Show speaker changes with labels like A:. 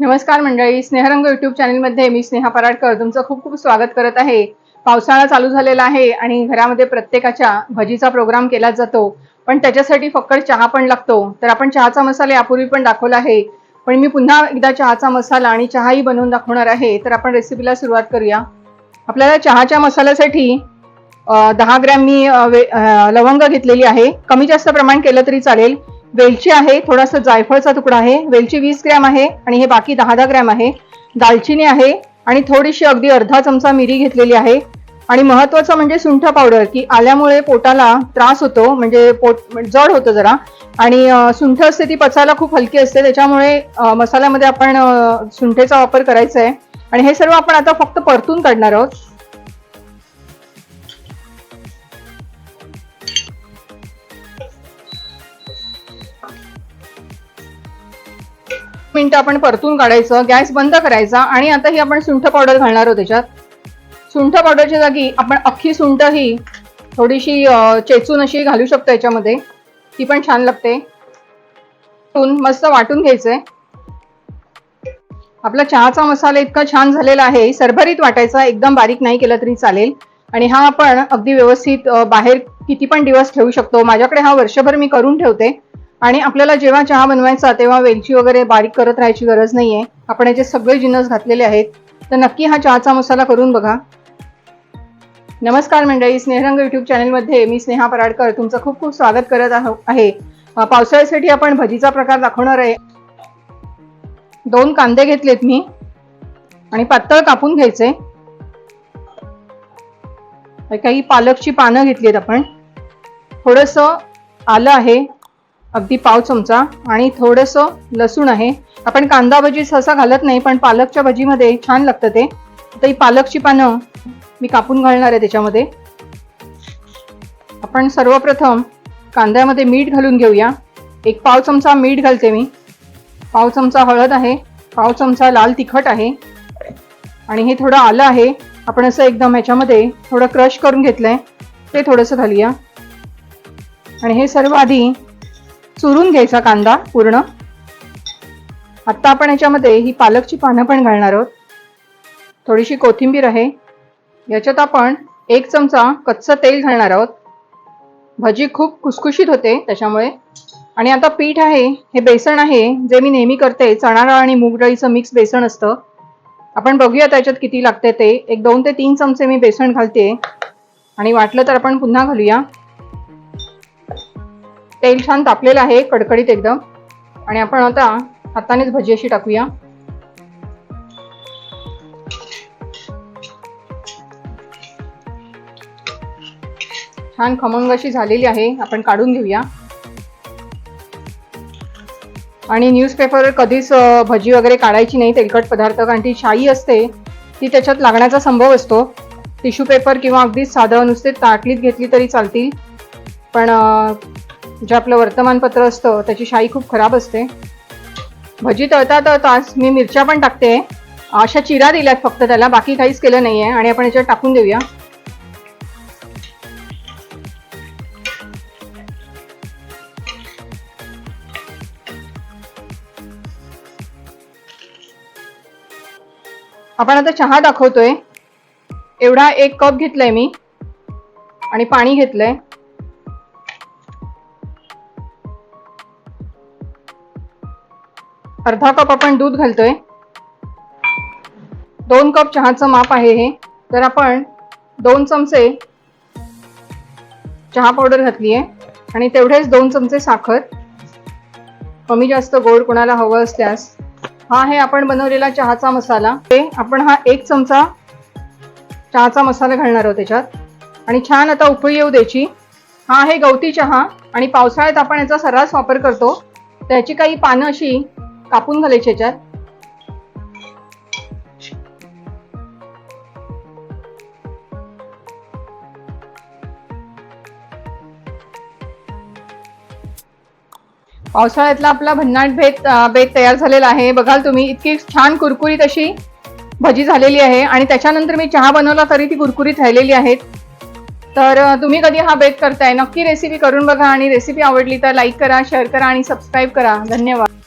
A: नमस्कार मंडळी स्नेहरंग युट्यूब चॅनलमध्ये मी स्नेहा पराडकर तुमचं खूप खूप स्वागत करत आहे. पावसाळा चालू झालेला आहे आणि घरामध्ये प्रत्येकाच्या भजीचा प्रोग्राम केला जातो. पण त्याच्यासाठी फक्त चहा पण लागतो. तर आपण चहाचा मसाला यापूर्वी पण दाखवला आहे. पण मी पुन्हा एकदा चहाचा मसाला आणि चहाही बनवून दाखवणार आहे. तर आपण रेसिपीला सुरुवात करूया. आपल्याला चहाच्या मसाल्यासाठी दहा ग्रॅम मी वे- लवंग घेतलेली आहे. कमी जास्त प्रमाण केलं तरी चालेल. वेलची आहे थोडासा जायफळचा तुकडा आहे वेलची वीस ग्रॅम आहे आणि हे बाकी दहा दहा ग्रॅम आहे. दालचिनी आहे आणि थोडीशी अगदी अर्धा चमचा मिरी घेतलेली आहे. आणि महत्वाचं म्हणजे सुंठ पावडर की आल्यामुळे पोटाला त्रास होतो म्हणजे पोट म्हणजे जड होतं जरा. आणि सुंठ असते ती पचायला खूप हलकी असते त्याच्यामुळे मसाल्यामध्ये आपण सुंठेचा वापर करायचा आहे. आणि हे सर्व आपण आता फक्त परतून काढणार आहोत. मिनिटं आपण परतून काढायचं गॅस बंद करायचा आणि आता ही आपण सुंठ पावडर घालणार आहोत त्याच्यात. सुंठ पावडरच्या जागी आपण अख्खी सुंठ ही थोडीशी चेचून अशी घालू शकतो याच्यामध्ये. ती पण छान लागते. मस्त वाटून घ्यायचंय. आपला चहाचा मसाला इतका छान झालेला आहे सरभरीत वाटायचा एकदम बारीक नाही केला तरी चालेल. आणि हा आपण अगदी व्यवस्थित बाहेर किती पण दिवस ठेवू शकतो. माझ्याकडे हा वर्षभर मी करून ठेवते. आणि आपल्याला जेव्हा चहा बनवायचा तेव्हा वेलची वगैरे बारीक करत राहायची गरज नाही आहे आपण याचे सगळे जिन्नस घातलेले आहेत. तर नक्की हा चहाचा मसाला करून बघा. नमस्कार मंडळी स्नेहरंग युट्यूब चॅनलमध्ये मी स्नेहा पराडकर तुमचं खूप खूप स्वागत करत आहो- आहे. पावसाळ्यासाठी आपण भजीचा प्रकार दाखवणार आहे. दोन कांदे घेतलेत मी. आणि पातळ कापून घ्यायचे. काही पालकची पानं घेतलीत आपण. थोडस आलं आहे. अगदी पाव चमचा आणि थोडंसं लसूण आहे. आपण कांदा भजी सहसा घालत नाही पण पालकच्या भजीमध्ये छान लागतं ते. आता ही पालकची पानं मी कापून घालणार आहे त्याच्यामध्ये. आपण सर्वप्रथम कांद्यामध्ये मीठ घालून घेऊया. एक पाव चमचा मीठ घालते मी. पाव चमचा हळद आहे पाव चमचा लाल तिखट आहे. आणि हे थोडं आलं आहे. आपण असं एकदम ह्याच्यामध्ये थोडं क्रश करून घेतलंय. ते थोडंसं घालूया. आणि हे सर्व आधी चुरून घ्यायचा कांदा पूर्ण. आत्ता आपण याच्यामध्ये ही पालकची पानं पण घालणार आहोत. थोडीशी कोथिंबीर आहे. याच्यात आपण एक चमचा कच्चं तेल घालणार आहोत. भजी खूप खुसखुशीत होते त्याच्यामुळे. आणि आता पीठ आहे हे बेसन आहे जे मी नेहमी करते. चणा डाळ आणि मूग डाळीचं मिक्स बेसन असतं. आपण बघूया त्याच्यात किती लागते ते. एक दोन ते तीन चमचे मी बेसन घालते. आणि वाटलं तर आपण पुन्हा घालूया. तेल छान तापलेलं आहे कडकडीत एकदम. आणि आपण आता हातानेच भजी अशी टाकूया. छान खमंग अशी झालेली आहे आपण काढून घेऊया. आणि न्यूजपेपर कधीच भजी वगैरे काढायची नाही तेलकट पदार्थ कारण ती शाई असते ती त्याच्यात लागण्याचा संभव असतो. टिश्यू पेपर किंवा अगदीच साधं नुसते ताटलीत घेतली तरी चालतील. पण जे आपलं वर्तमानपत्र असतं त्याची शाई खूप खराब असते. भजी तळता तळताच मी मिरच्या पण टाकते. अशा चिरा दिल्यात फक्त त्याला बाकी काहीच केलं नाही आहे आणि आपण याच्यात टाकून देऊया. आपण आता चहा दाखवतोय. एवढा एक कप घेतलाय मी. आणि पाणी घेतलंय. अर्धा कप आपण दूध घालतोय. दोन कप चहाचं माप आहे हे. तर आपण दोन चमचे चहा पावडर घातली आहे. आणि तेवढेच दोन चमचे साखर. कमी जास्त गोड कोणाला हवं असल्यास. हा आहे आपण बनवलेला चहाचा मसाला. ते आपण हा एक चमचा चहाचा मसाला घालणार आहोत त्याच्यात. आणि छान आता उकळी येऊ द्यायची. हा आहे गवती चहा. आणि पावसाळ्यात आपण याचा सर्रास वापर करतो. त्याची काही पानं अशी कापून घालायचे याच्यात. पावसाळ्यातला आपला भन्नाट भेद अं, बेत तयार झालेला आहे. बघाल तुम्ही इतकी छान कुरकुरीत अशी भजी झालेली आहे आणि त्याच्यानंतर मी चहा बनवला तरी ती कुरकुरीत राहिलेली आहेत. तर तुम्ही कधी हा बेत करताय? नक्की रेसिपी करून बघा आणि रेसिपी आवडली तर लाईक करा शेअर करा आणि सबस्क्राईब करा. धन्यवाद.